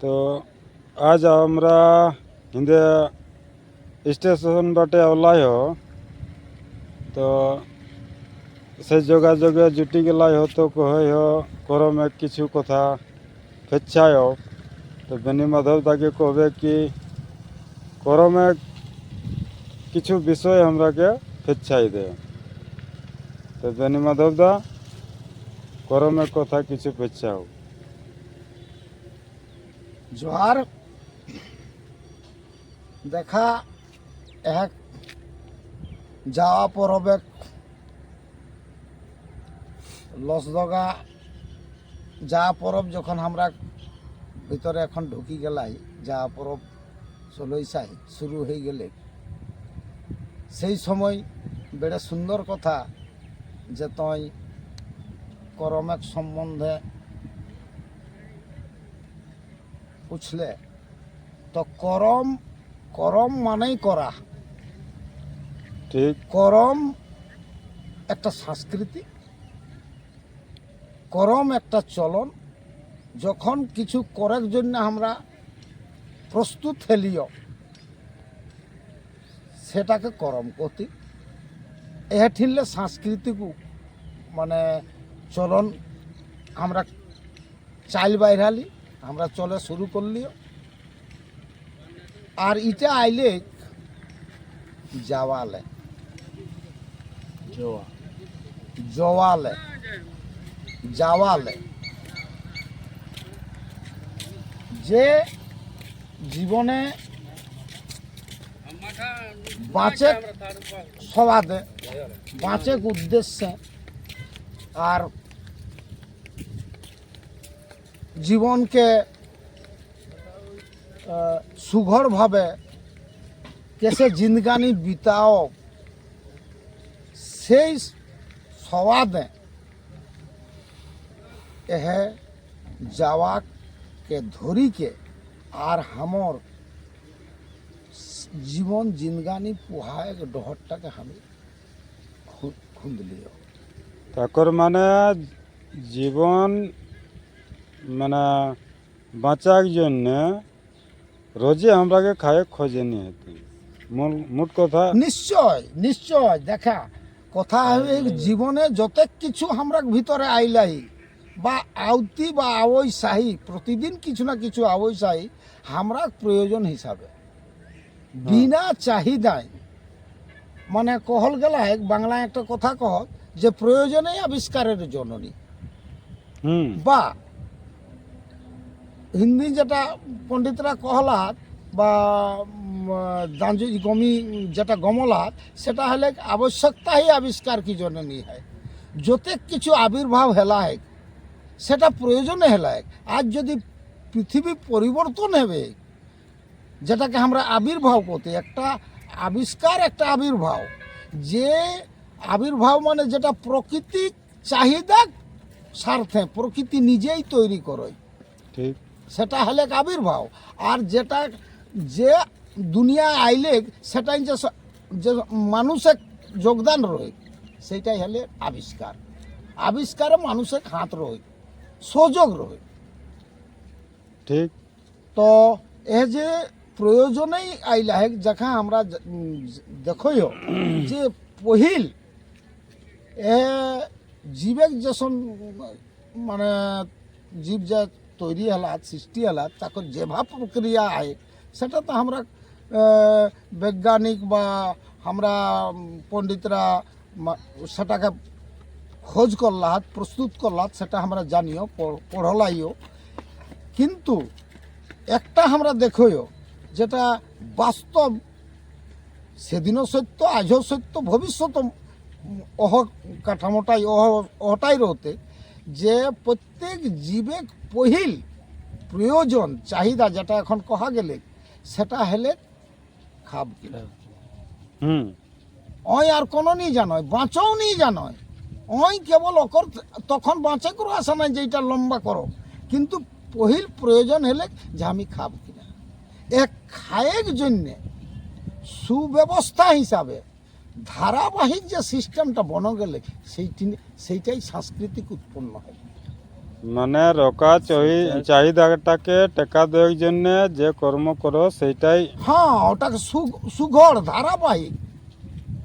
তো আজ আমরা হিন্দে স্টেশন বাটে ওলাই হ তো সেই যোগাযোগে জুটি গেলাই হ তো কহে হ করমে কিছু কথা ফেচ্ছায় তো বেনি মাধব তাকে কবে কি করমে কিছু বিষয় আমরাকে ফেচ্ছাই দে তো বেনি মাধব দা করমে কথা কিছু ফেচ্ছাও জোহার দেখা এক যাওয়া পরবে। লসদগা যাওয়া পরব যখন আমরা ভিতরে এখন ঢুকি গেলাই, যাওয়া পরব চলইসাই শুরু হয়ে গেলে। সেই সময় বেড়ে সুন্দর কথা যে তুই করমেক সম্বন্ধে পুছলে তো করম করম মানেই করা। ঠিক। করম একটা সংস্কৃতি করম একটা চলন। যখন কিছু করার জন্য আমরা প্রস্তুত হেলিও সেটাকে করম কতি। এ ঠিললে সাংস্কৃতিক মানে চলন আমরা চাইল বাইরালি আমরা চলে শুরু করলিও আর ইটা আইলে যাওয়ালে জওয়ালে যাওয়ালে যে জীবনে বাঁচে সবাদে বাঁচে উদ্দেশ্যে আর জীবনকে সুঘরভাবে কেসে জিন্দগানি বিতাও, সেই সবাদে এহে যাওয়াকে ধরিকে আর হামর জীবন জিন্দগানি পোহায় ডহরটাকে আমি খুঁদলিও। তাকর মানে জীবন মানে বাঁচার জন্য রোজে আমরাকে খায় খোঁজে নিয়ে হতে মূল মোট কথা নিশ্চয় নিশ্চয় দেখা। কথা হবে জীবনে যত কিছু আমরা ভিতরে আইলাই বা আউতি বা আওই সাহি প্রতিদিন কিছু না কিছু আওই সাহি আমরা প্রয়োজন হিসাবে। বিনা চাহিদায়। মানে কহল গেলা এক বাংলায় একটা কথা কহ যে প্রয়োজনেই আবিষ্কারের জননী। হুম। বা হিন্দি যেটা পণ্ডিতরা কহলাত বা দাঞ্জ গমি, যেটা গমলাত, সেটা হলে আবশ্যকতাই আবিষ্কার কি জন্য নিয়ে হয়? যতে কিছু আবির্ভাব হেলা হয় সেটা প্রয়োজনে হেলা হয় আজ যদি পৃথিবী পরিবর্তন হবে, যেটাকে আমরা আবির্ভাব করতে একটা আবিষ্কার, একটা আবির্ভাব। যে আবির্ভাব মানে যেটা প্রকৃতিক চাহিদা স্বার্থে, প্রকৃতি নিজেই তৈরি করে। ঠিক। সেটা হলে আবির্ভাব আর যেটা যে দুনিয়া আইলে সেটাই যে যে মানুষের যোগদান রয়ে সেইটাই হলে আবিষ্কার। আবিষ্কারে মানুষের হাত রয়ে সুযোগ রয়ে। ঠিক। তো এ যে প্রয়োজনেই আইলা হেক দেখা আমরা দেখইও যে পহিল এ জীবেক যেসন মানে জীব যে তৈরি হলা, সৃষ্টি হলা তাকে যেভা প্রক্রিয়া আয় সেটা তো আমরা বৈজ্ঞানিক বা আমরা পণ্ডিতরা সেটাকে খোঁজ করলাত প্রস্তুত করলাত সেটা আমরা জানিও, পড়- পড়লাইও। কিন্তু একটা আমরা দেখইও, যেটা বাস্তব, সেদিনও সত্য, আজও সত্য ভবিষ্যৎ অহ, কাঠামোটাই অহ, অহটাই রহতে যে প্রত্যেক জীবে পহিল প্রয়োজন চাহিদা যেটা এখন কহা গেলে সেটা হলে খাব কিনা হুম। ওই আর কোনো নিয়ে জানয় বাঁচাও নিয়ে জানয়। ওই কেবল অকর তখন বাঁচে করো আসা নাই যে এটা লম্বা করো। কিন্তু পহিল প্রয়োজন হলে যে আমি খাব কিনা। এক খায়ের জন্যে সুব্যবস্থা হিসাবে ধারাবাহিক যে সিস্টেমটা বন গেলে সেইটি সেইটাই সাংস্কৃতিক উৎপন্ন হয়। মানে রকা চাহি- চাহিদাটাকে টেকা দেওয়ার জন্য যে কর্ম করো সেইটাই হ্যাঁ ওটাকে সু- সুঘর ধারাবাহিক।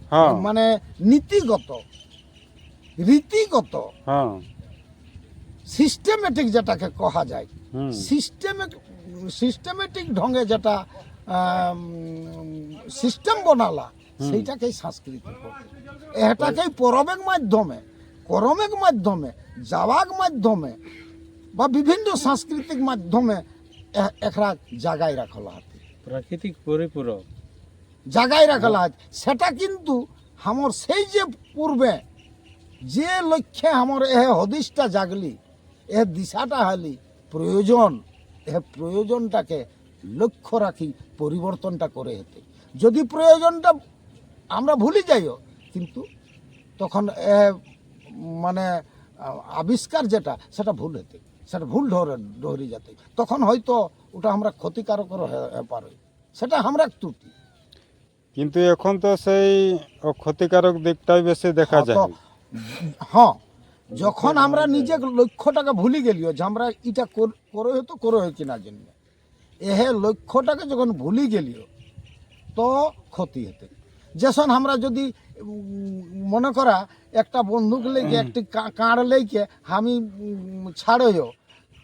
হ্যাঁ। মানে নীতিগত রীতিগত। হ্যাঁ। সিস্টেমেটিক যেটাকে কহা যায় সিস্টেমে সিস্টেমেটিক ঢঙ্গে যেটা সিস্টেম বনালা সেইটাকেই সংস্কৃতি। এটাকেই পরবেগ মাধ্যমে করমেক মাধ্যমে যাওয়াক মাধ্যমে বা বিভিন্ন সাংস্কৃতিক মাধ্যমে এ- একরা জাগায় রাখলা হাতে। প্রাকৃতিক পরিপূরক। জাগায় রাখলা হাতে। সেটা কিন্তু আমার সেই যে পূর্বে যে লক্ষ্যে আমার এ হদিশটা জাগলি এ দিশাটা হালি প্রয়োজন এ প্রয়োজনটাকে লক্ষ্য রাখি পরিবর্তনটা করে হেতে। যদি প্রয়োজনটা আমরা ভুলে যাইও কিন্তু তখন এ মানে আবিষ্কার যেটা সেটা ভুল হতে সেটা ভুল ধরে ধরি যেতে। তখন হয়তো ওটা আমরা ক্ষতিকারক পারে। সেটা আমরা ত্রুটি। কিন্তু এখন তো সেই ক্ষতিকারক দিকটাই বেশি দেখা হ্যাঁ, যায়। হ্যাঁ যখন আমরা নিজে লক্ষ্যটাকে ভুলে গেলিও যে আমরা এটা করে হয়তো করে হয় কিনা জন্য এহে লক্ষ্যটাকে যখন ভুলে গেলিও তো ক্ষতি হতে যেসন আমরা যদি মনে করা একটা বন্দুক লেগে একটি কাঁড় লেগে আমি ছাড়েও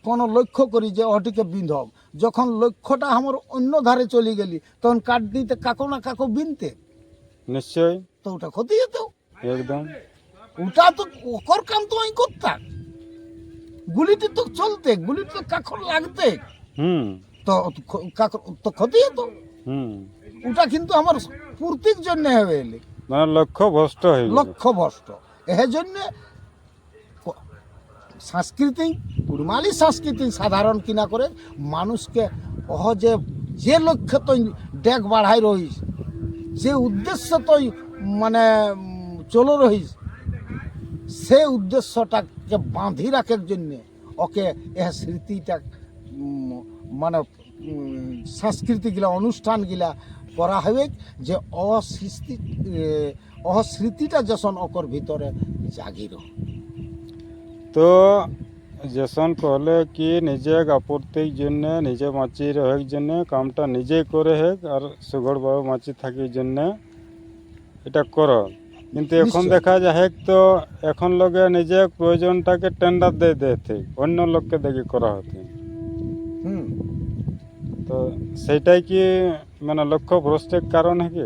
কোনো লক্ষ্য করি যে ওটিকে বিন্ধব। যখন লক্ষ্যটা আমার অন্য ধারে চলে গেলি তখন কাঠ দিতে কাকো না কাকো বিনতে। নিশ্চয় তো ওটা ক্ষতি হতো। একদম। ওটা তো ওকর কাম তো আমি করতাম। গুলিটি তো চলতে গুলিটি তো কাকর লাগতে। হুম। তো কাকর তো ক্ষতি হতো। হুম। ওটা কিন্তু আমার পূর্তির জন্য হবে এলে মানে লক্ষ্য ভ্রষ্ট হয়ে লক্ষ্য ভ্রষ্ট এর জন্য সাংস্কৃতিক কুড়মালি সাংস্কৃতিক সাধারণ কিনা করে মানুষকে অহ যে যে লক্ষ্য তুই ডেক বাড়াই রহিস যে উদ্দেশ্য তুই মানে চলো রহিস সে উদ্দেশ্যটাকে বাঁধি রাখার জন্য ওকে এ স্মৃতিটা মানে সাংস্কৃতিকগুলা অনুষ্ঠানগুলা করা হবে যে অসৃষ্টি অস্মৃতিটা যখন ওকর ভিতরে জাগির। তো যেসন কহলে কি নিজে আপত্তির জন্য নিজে মাছি রহের জন্য কামটা নিজে করে হেক আর সুগড় বাবু মাছি থাকির জন্য? এটা কর। কিন্তু এখন দেখা যায় হেক তো এখন লোকে নিজে প্রয়োজনটাকে টেন্ডার দিয়ে দিতে অন্য লোককে দেখে করা হতে। তো সেইটাই কি মানে লক্ষ্য ভ্রষ্টের কারণ কি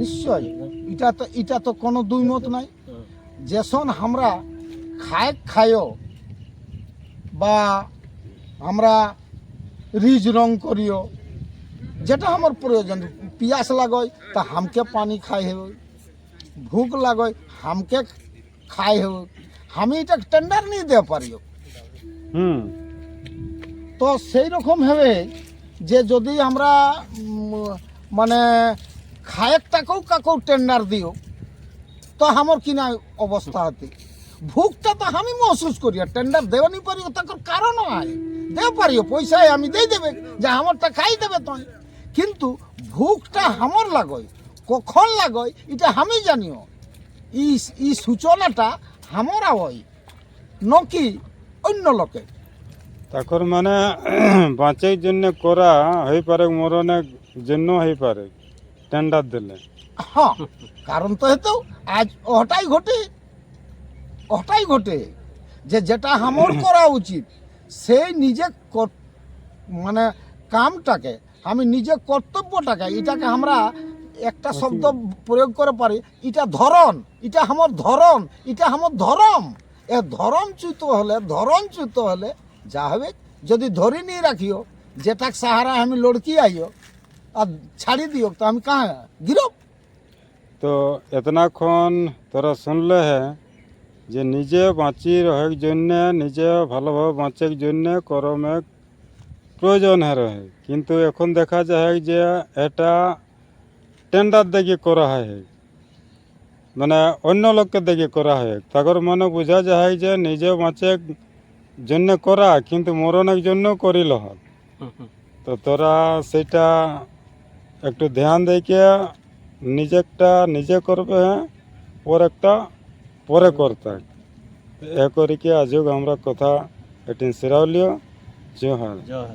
নিশ্চয় এটা তো এটা তো কোনো দুই মত নাই। যেসন আমরা খায় খায়ও বা আমরা রিজ রং করিও যেটা আমার প্রয়োজন। পিয়াস লাগয় তা হামকে পানি খাই হবে ভুক লাগয় হামকে খাই হবে আমি এটা টেন্ডার নিয়ে দিয়ে পারিও। হুম। তো সেই রকম হবে যে যদি আমরা মানে খায়েক টাকেও কাকেও টেন্ডার দিও, তো আমার কিনা অবস্থা হতে? ভুকটা তো আমি মহসুস করি আর টেন্ডার দেওয়া নি পারিও তার কারণ হয় দেও পারিও, পয়সায় আমি দিয়ে দেবে, যে আমারটা খাই দেবে তুই। কিন্তু ভুকটা আমার লাগয়, কখন লাগয়, এটা আমি জানিও। ই ই সূচনাটা আমরা হয় নকি অন্য লোকের। তখন মানে বাঁচার জন্য করা হইপারে মরণের জন্য হইপারে টেন্ডার দিলে। হ্যাঁ কারণ তো হেতু আজ ওটাই ঘটে ওটাই ঘটে যে যেটা আমার করা উচিত সেই নিজে মানে কামটাকে আমি নিজে কর্তব্যটাকে এটাকে আমরা একটা শব্দ প্রয়োগ করে পারি এটা ধরন এটা আমার ধরন এটা আমার ধরম। এ ধরম চ্যুত হলে ধরন চ্যুত হলে যা হবে। যদি ধরে নিয়ে রাখিও যেটা সাহারা আমি লড়কি আইও, আর ছাড়ি দিও, তো আমি কাহা গিরব? তো এতনাক্ষণ তোরা শুনলে হ্যাঁ যে নিজে বাঁচি রহের জন্য, নিজে ভালোভাবে বাঁচার জন্য করমের প্রয়োজন হ্যাঁ রহে। কিন্তু এখন দেখা যায় যে এটা টেন্ডার দেখে করা হয় মানে অন্য লোককে দেখে করা হয়। তাগর মনে বোঝা যায় যে নিজে বাঁচার জন্য করা কিন্তু মরণের জন্য করিল। হয় তো তোরা সেটা একটু ধ্যান দেখে নিজেরটা নিজে করবে হ্যাঁ? পরেরটা পরে করতে। হয়। এ করিকে আজও আমরা কথা এটিন সেরাউলিও জোহার জয়